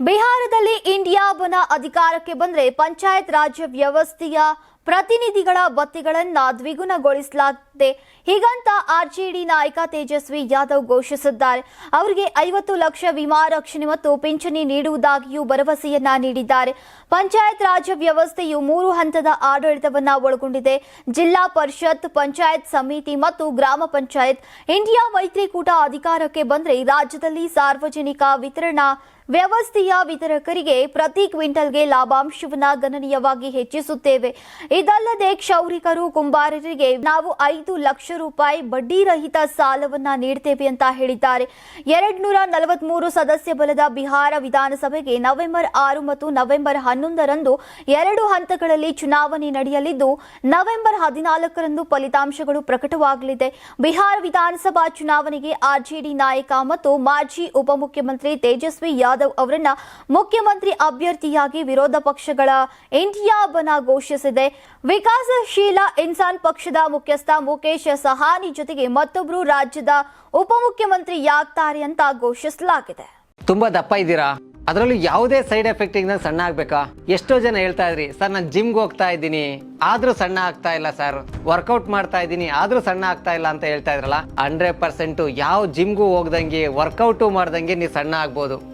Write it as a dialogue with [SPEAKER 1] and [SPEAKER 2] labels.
[SPEAKER 1] ಬಿಹಾರದಲ್ಲಿ ಇಂಡಿಯಾ ಬನ ಅಧಿಕಾರಕ್ಕೆ ಬಂದರೆ ಪಂಚಾಯತ್ ರಾಜ್ಯ ವ್ಯವಸ್ಥೆಯ ಪ್ರತಿನಿಧಿಗಳ ಬತ್ತಿಗಳನ್ನ ದ್ವಿಗುಣಗೊಳಿಸಲಾಗಿದೆ ಹೀಗಂತ ಆರ್ಜೆಡಿ ನಾಯಕ ತೇಜಸ್ವಿ ಯಾದವ್ ಘೋಷಿಸಿದ್ದಾರೆ. ಅವರಿಗೆ ಐವತ್ತು ಲಕ್ಷ ವಿಮಾ ರಕ್ಷಣೆ ಮತ್ತು ಪಿಂಚಣಿ ನೀಡುವುದಾಗಿಯೂ ಭರವಸೆಯನ್ನ ನೀಡಿದ್ದಾರೆ. ಪಂಚಾಯತ್ ರಾಜ್ ವ್ಯವಸ್ಥೆಯು ಮೂರು ಹಂತದ ಆಡಳಿತವನ್ನ ಒಳಗೊಂಡಿದೆ. ಜಿಲ್ಲಾ ಪರಿಷತ್, ಪಂಚಾಯತ್ ಸಮಿತಿ ಮತ್ತು ಗ್ರಾಮ ಪಂಚಾಯತ್. ಇಂಡಿಯಾ ಮೈತ್ರಿಕೂಟ ಅಧಿಕಾರಕ್ಕೆ ಬಂದರೆ ರಾಜ್ಯದಲ್ಲಿ ಸಾರ್ವಜನಿಕ ವಿತರಣಾ ವ್ಯವಸ್ಥೆಯ ವಿತರಕರಿಗೆ ಪ್ರತಿ ಕ್ವಿಂಟಲ್ಗೆ ಲಾಭಾಂಶವನ್ನ ಗಣನೀಯವಾಗಿ ಹೆಚ್ಚಿಸುತ್ತೇವೆ. ಇದಲ್ಲದೆ ಕ್ಷೌರಿಕರು, ಕುಂಬಾರರಿಗೆ ನಾವು ಐದು ಲಕ್ಷ ರೂಪಾಯಿ ಬಡ್ಡಿ ರಹಿತ ಸಾಲವನ್ನ ನೀಡ್ತೇವೆ ಅಂತ ಹೇಳಿದ್ದಾರೆ. ಎರಡ್ ನೂರ ನಲವತ್ಮೂರು ಸದಸ್ಯ ಬಲದ ಬಿಹಾರ ವಿಧಾನಸಭೆಗೆ ನವೆಂಬರ್ ಆರು ಮತ್ತು ನವೆಂಬರ್ ಹನ್ನೊಂದರಂದು ಎರಡು ಹಂತಗಳಲ್ಲಿ ಚುನಾವಣೆ ನಡೆಯಲಿದ್ದು, ನವೆಂಬರ್ ಹದಿನಾಲ್ಕರಂದು ಫಲಿತಾಂಶಗಳು ಪ್ರಕಟವಾಗಲಿದೆ. ಬಿಹಾರ ವಿಧಾನಸಭಾ ಚುನಾವಣೆಗೆ ಆರ್ಜೆಡಿ ನಾಯಕ ಮತ್ತು ಮಾಜಿ ಉಪಮುಖ್ಯಮಂತ್ರಿ ತೇಜಸ್ವಿ ಯಾದವ್ ಅವರನ್ನ ಮುಖ್ಯಮಂತ್ರಿ ಅಭ್ಯರ್ಥಿಯಾಗಿ ವಿರೋಧ ಪಕ್ಷಗಳ ಇಂಡಿಯಾ ಬನ ಘೋಷಿಸಿದೆ. ವಿಕಾಸಶೀಲ ಇನ್ಸಾನ್ ಪಕ್ಷದ ಮುಖ್ಯಸ್ಥ ಮುಖೇಶ್ ಸಹಾನಿ ಜೊತೆಗೆ ಮತ್ತೊಬ್ಬರು ರಾಜ್ಯದ ಉಪಮುಖ್ಯಮಂತ್ರಿಯಾಗ್ತಾರೆ ಅಂತ ಘೋಷಿಸಲಾಗಿದೆ.
[SPEAKER 2] ತುಂಬಾ ದಪ್ಪ ಇದ್ದೀರಾ? ಅದರಲ್ಲೂ ಯಾವುದೇ ಸೈಡ್ ಎಫೆಕ್ಟ್ ಇಂದ ಸಣ್ಣ ಆಗ್ಬೇಕಾ? ಎಷ್ಟೋ ಜನ ಹೇಳ್ತಾ ಇದ್ರಿ, ಸರ್, ನಾನು ಜಿಮ್ಗೆ ಹೋಗ್ತಾ ಇದ್ದೀನಿ. ಆದ್ರೂ ಸಣ್ಣ ಆಗ್ತಾ ಇಲ್ಲ, ಸರ್. ವರ್ಕೌಟ್ ಮಾಡ್ತಾ ಇದ್ದೀನಿ, ಆದ್ರೂ ಸಣ್ಣ ಆಗ್ತಾ ಇಲ್ಲ ಅಂತ ಹೇಳ್ತಾ ಇದ್ರಲ್ಲ, ಹಂಡ್ರೆಡ್ ಪರ್ಸೆಂಟ್ ಯಾವ ಜಿಮ್ಗೂ ಹೋಗ್ದಂಗೆ, ವರ್ಕೌಟು ಮಾಡ್ದಂಗೆ ನೀವು ಸಣ್ಣ ಆಗ್ಬೋದು.